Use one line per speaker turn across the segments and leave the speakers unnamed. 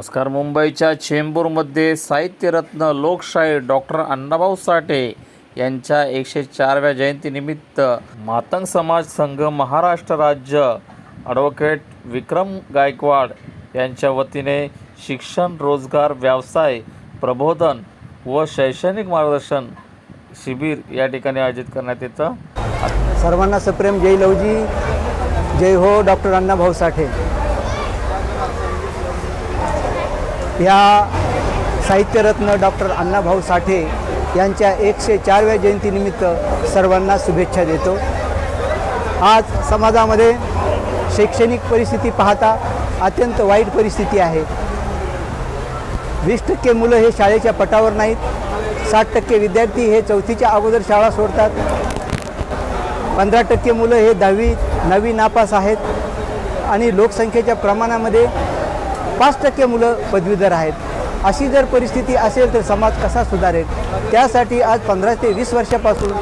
नमस्कार. मुंबईच्या चेंबूरमध्ये साहित्यरत्न लोकशाहीर डॉक्टर अण्णाभाऊ साठे यांच्या एकशे चारव्या जयंतीनिमित्त मातंग समाज संघ महाराष्ट्र राज्य ॲडव्होकेट विक्रम गायकवाड यांच्या वतीने शिक्षण रोजगार व्यवसाय प्रबोधन व शैक्षणिक मार्गदर्शन शिबिर या ठिकाणी आयोजित करण्यात येतं.
सर्वांना सप्रेम जय लवजी जय हो डॉक्टर अण्णाभाऊ साठे. या साहित्यरत्न डॉक्टर अण्णाभाऊ साठे यांच्या एकशे चारव्या जयंतीनिमित्त सर्वांना शुभेच्छा देतो. आज समाजामध्ये शैक्षणिक परिस्थिती पाहता अत्यंत वाईट परिस्थिती आहे. वीस टक्के मुलं हे शाळेच्या पटावर नाहीत. साठ टक्के विद्यार्थी हे चौथीच्या अगोदर शाळा सोडतात. पंधरा टक्के मुलं हे दहावी नवी नापास आहेत. आणि लोकसंख्येच्या प्रमाणामध्ये पाच टक्के मुलं पदवीधर आहेत. अशी जर परिस्थिती असेल तर समाज कसा सुधारेल? त्यासाठी आज पंधरा ते वीस वर्षापासून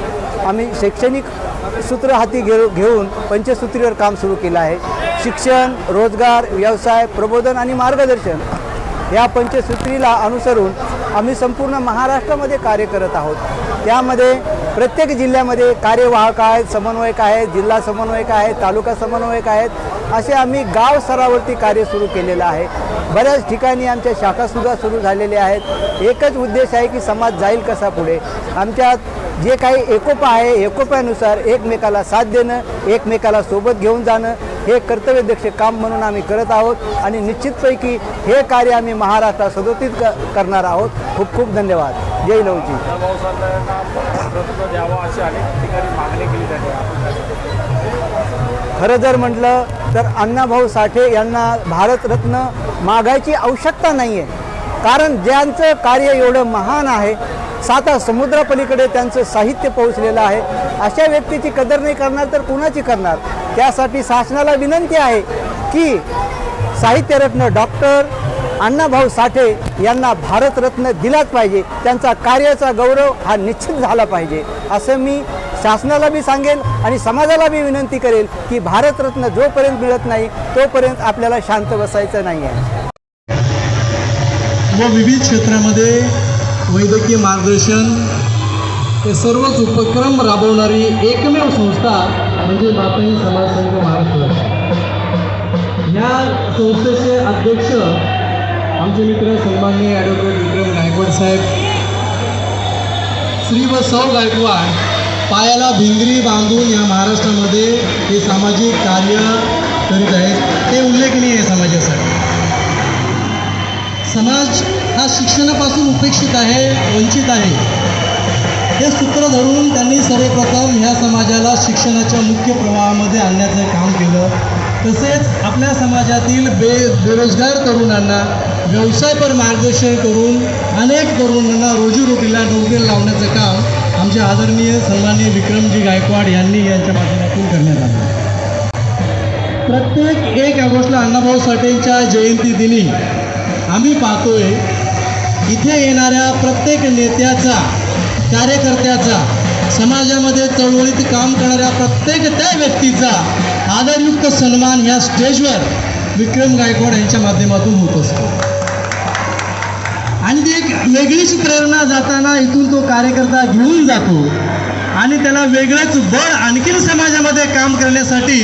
आम्ही शैक्षणिक सूत्र हाती घेऊ घेऊन पंचसूत्रीवर काम सुरू केलं आहे. शिक्षण रोजगार व्यवसाय प्रबोधन आणि मार्गदर्शन या पंचसूत्रीला अनुसरून आम्ही संपूर्ण महाराष्ट्रामध्ये कार्य करत आहोत. त्यामध्ये प्रत्येक जिल्ह्यामध्ये कार्यवाहक आहेत समन्वयक आहेत जिल्हा समन्वयक आहेत तालुका समन्वयक आहेत असे आम्ही गाव स्तरावरती कार्य सुरू केलेलं आहे. बऱ्याच ठिकाणी आमच्या शाखासुद्धा सुरू झालेल्या आहेत. एकच उद्देश आहे की समाज जाईल कसा पुढे? आमच्यात जे काही एकोपा आहे एकोप्यानुसार एकमेकाला साथ देणं एकमेकाला सोबत घेऊन जाणं हे कर्तव्यदक्ष काम म्हणून आम्ही करत आहोत आणि निश्चितपैकी हे कार्य आम्ही महाराष्ट्रात सदोतीत क करणार आहोत. खूप खूप धन्यवाद. जय लवजी खरं जर म्हटलं तर अण्णाभाऊ साठे यांना भारतरत्न मागायची आवश्यकता नाही आहे कारण ज्यांचं कार्य एवढं महान आहे साता समुद्रापलीकडे त्यांचं साहित्य पोहोचलेलं आहे अशा व्यक्तीची कदर नाही करणार तर कुणाची करणार? त्यासाठी शासनाला विनंती आहे की साहित्यरत्न डॉक्टर अण्णाभाऊ साठे यांना भारतरत्न दिलाच पाहिजे. त्यांचा कार्याचा गौरव हा निश्चित झाला पाहिजे. असं मी शासनाला बी सांगेल आणि समाजाला बी विनंती करेल की भारतरत्न जोपर्यंत मिळत नाही तोपर्यंत आपल्याला शांत बसायचं नाही आहे
व विविध क्षेत्रामध्ये वैद्यकीय मार्गदर्शन हे सर्वच उपक्रम राबवणारी एकमेव संस्था म्हणजे मातंगी समाज संघ महाराष्ट्र या संस्थेचे अध्यक्ष आमचे मित्र सन्माननीय ॲडव्होकेट विक्रम गायकवाड साहेब श्री व सौ गायकवाड पायाला भिंगरी बांधून या महाराष्ट्रामध्ये हे सामाजिक कार्य करीत आहेत. ते उल्लेखनीय आहे समाजासाठी. समाज हा शिक्षणापासून उपेक्षित आहे वंचित आहे. हे सूत्र धरून त्यांनी सर्वप्रथम ह्या समाजाला शिक्षणाच्या मुख्य प्रवाहामध्ये आणण्याचं काम केलं. तसेच आपल्या समाजातील बे बेरोजगार तरुणांना व्यवसायपर मार्गदर्शन करून अनेक तरुणांना रोजीरोटीला नोकरी लावण्याचं काम आमचे आदरणीय सन्माननीय विक्रमजी गायकवाड यांनी यांच्या माध्यमातून करण्यात आलं. प्रत्येक एक ऑगस्टला अण्णाभाऊ साठेंच्या जयंती दिनी आम्ही पाहतोय इथे येणाऱ्या प्रत्येक नेत्याचा कार्यकर्त्याचा समाजामध्ये चळवळीत काम करणाऱ्या प्रत्येक त्या व्यक्तीचा आदरयुक्त सन्मान ह्या स्टेजवर विक्रम गायकवाड यांच्या माध्यमातून होत असतो. आणि ती एक वेगळीच प्रेरणा जाताना इथून तो कार्यकर्ता घेऊन जातो आणि त्याला वेगळंच बळ आणखीन समाजामध्ये काम करण्यासाठी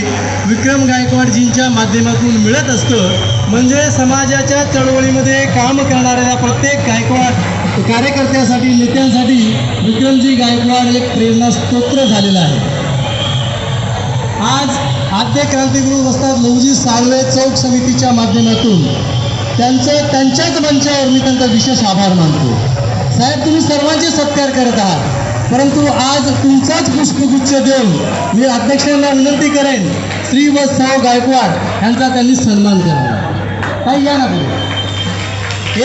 विक्रम गायकवाडजींच्या माध्यमातून मिळत असतं. म्हणजे समाजाच्या चळवळीमध्ये काम करणाऱ्या प्रत्येक गायकवाड कार्यकर्त्यासाठी नेत्यांसाठी विक्रमजी गायकवाड एक प्रेरणास्तोत्र झालेला आहे. आज आद्य क्रांतिगुरू वस्ताद लवजी साळवे चौक समितीच्या माध्यमातून त्यांचं त्यांच्याच मंचावर मी त्यांचा विशेष आभार मानतो. साहेब तुम्ही सर्वांचे सत्कार करत आहात. परंतु आज तुमचाच पुष्पगुच्छ देऊन मी अध्यक्षांना विनंती करेन श्री व साव गायकवाड यांचा त्यांनी सन्मान करावा काही या ना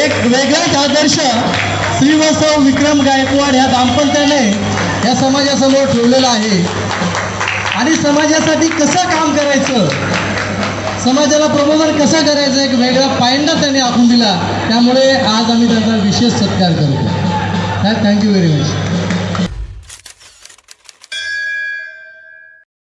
एक वेगळाच आदर्श श्रीवास्तव विक्रम गायकवाड ह्या दाम्पत्याने या समाजासमोर ठेवलेलं आहे. आणि समाजासाठी कसं काम करायचं? समाजाला प्रबोधन कसं करायचं? एक वेगळा पायंडा त्यांनी आखून दिला. त्यामुळे आज आम्ही त्यांचा विशेष सत्कार करतो. Thank you very much